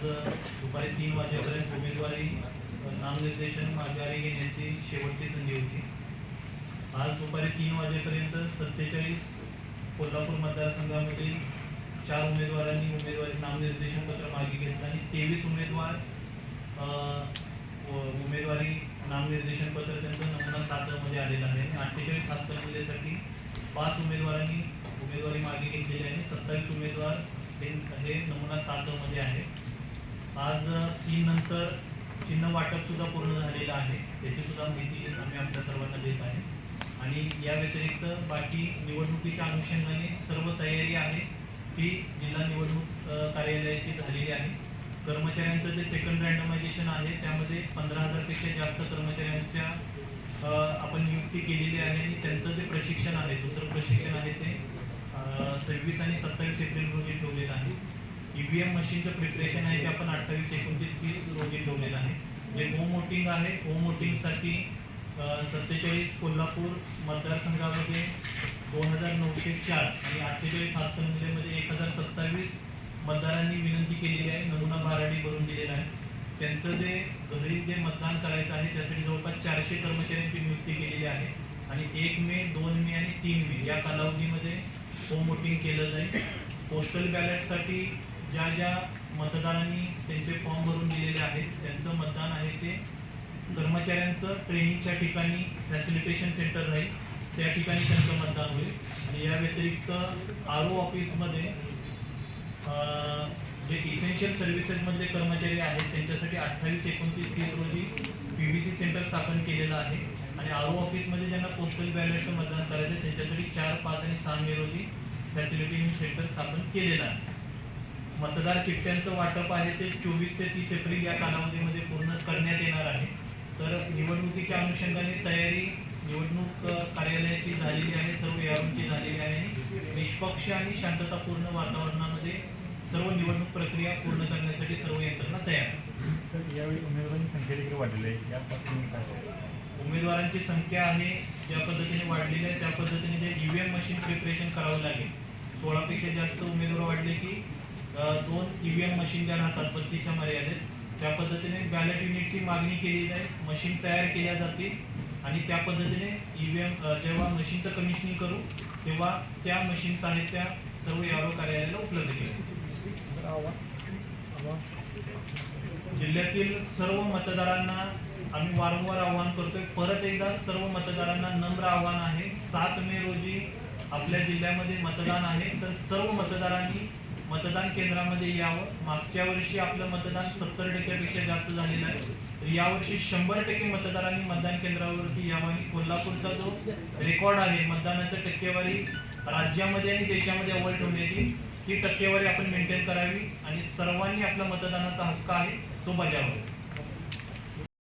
आज दुपारी तीन वाजेपर्यंत उमेदवारी नामनिर्देशन माघारी घेण्याची शेवटची संधी होती. आज दुपारी तीन वाजेपर्यंत सत्तेचाळीस कोल्हापूर मतदारसंघामधील चार उमेदवारांनी उमेदवारी नामनिर्देशन पत्र मागे घेतलं आणि तेवीस उमेदवार उमेदवारी नामनिर्देशन पत्र त्यांचा नमुना सातमध्ये आलेला आलेलं आहे. आणि अठ्ठेचाळीस हातकणंगलेसाठी पाच उमेदवारांनी उमेदवारी मागे घेतलेली आहे आणि सत्तावीस उमेदवार हे हे नमुना सातमध्ये आहे. आज तीन नंतर चिन्ह वाटप सुद्धा पूर्ण झालेलं आहे. त्याची सुद्धा माहिती आम्ही आमच्या सर्वांना देत आहे. आणि या व्यतिरिक्त बाकी निवडणुकीच्या अनुषंगाने सर्व तयारी आहे ती जिल्हा निवडणूक कार्यालयाची झालेली आहे. कर्मचाऱ्यांचं जे सेकंड रँडमायझेशन आहे त्यामध्ये पंधरा हजारपेक्षा जास्त कर्मचाऱ्यांच्या आपण नियुक्ती केलेली आहे आणि त्यांचं जे प्रशिक्षण आहे दुसरं प्रशिक्षण आहे ते सव्वीस आणि सत्तावीस एप्रिल रोजी ठेवलेलं आहे. ईव्हीएम मशीनचं प्रिपरेशन आहे ते आपण अठ्ठावीस एकोणतीस तीस रोजी ठेवलेलं आहे. जे होम वोटिंग आहे होम वोटिंगसाठी सत्तेचाळीस कोल्हापूर मतदारसंघामध्ये दोन हजार नऊशे चार आणि अठ्ठेचाळीस हातकणंगलेमध्ये एक हजार सत्तावीस मतदारांनी विनंती केलेली आहे. नमुना बाराडी भरून दिलेला आहे. त्यांचं जे घरी जे मतदान करायचं आहे त्यासाठी जवळपास चारशे कर्मचाऱ्यांची नियुक्ती केलेली आहे. आणि एक मे दोन मे आणि तीन मे या कालावधीमध्ये होम वोटिंग केलं जाईल. पोस्टल बॅलेटसाठी ज्या ज्या मतदारांनी त्यांचे फॉर्म भरून दिलेले आहेत त्यांचं मतदान आहे ते कर्मचाऱ्यांचं ट्रेनिंगच्या ठिकाणी फॅसिलिटेशन सेंटर राहील. त्या ठिकाणी त्यांचं मतदान होईल. आणि या व्यतिरिक्त आर ओ ऑफिसमध्ये अं, जे इसेन्शियल सर्व्हिसेसमधले कर्मचारी आहेत त्यांच्यासाठी अठ्ठावीस एकोणतीस तीस रोजी पी बी सी सेंटर स्थापन केलेलं आहे. आणि आर ओ ऑफिसमध्ये ज्यांना पोस्टल बॅलेटचं मतदान करायचं त्यांच्यासाठी चार पाच आणि सहा मे रोजी फॅसिलिटेशन सेंटर स्थापन केलेलं आहे. मतदार चिठ्ठ्यांचं वाटप आहे ते चोवीस ते तीस एप्रिल या कालावधीमध्ये पूर्ण करण्यात येणार आहे. तर निवडणुकीच्या अनुषंगाने तयारी निवडणूक कार्यालयाची झालेली आहे सर्व यारूंची झालेली आहे. निष्पक्ष आणि शांततापूर्ण वातावरणामध्ये सर्व निवडणूक प्रक्रिया पूर्ण करण्यासाठी सर्व यंत्रणा तयार यावेळी उमेदवारांची संख्या देखील वाढलेली आहे. यापासून? उमेदवारांची संख्या आहे ज्या पद्धतीने वाढलेली आहे त्या पद्धतीने जे ईव्हीएम मशीन प्रिपरेशन करावं लागेल. सोळापेक्षा जास्त उमेदवार वाढले की दोन ईव्हीएम मशीन ज्या राहतात पत्तीच्या मर्यादेत. त्या पद्धतीने बॅलेट युनिटची मागणी केली जाईल. मशीन तयार केल्या जातील. आणि त्या पद्धतीने ईव्हीएम जेव्हा मशीनचं कमिशनिंग करू तेव्हा त्या मशीन साहित्या सर्व यारो कार्यालयाला उपलब्ध केलं जिल्ह्यातील सर्व मतदारांना आम्ही वारंवार आवाहन करतोय परत एकदा सर्व मतदारांना नम्र आव्हान आहे. सात मे रोजी आपल्या जिल्ह्यामध्ये मतदान आहे. तर सर्व मतदारांनी मतदान केंद्रामध्ये यावं. मागच्या वर्षी आपलं मतदान सत्तर टक्क्यापेक्षा जास्त झालेलं आहे. तर यावर्षी शंभर टक्के मतदारांनी मतदान केंद्रावरती यावं आणि कोल्हापूरचा जो रेकॉर्ड आहे मतदानाच्या टक्केवारी राज्यामध्ये आणि देशामध्ये अव्वल ठेवण्याची ती. टक्केवारी आपण मेंटेन करावी आणि सर्वांनी आपला मतदानाचा हक्क आहे तो बजावावा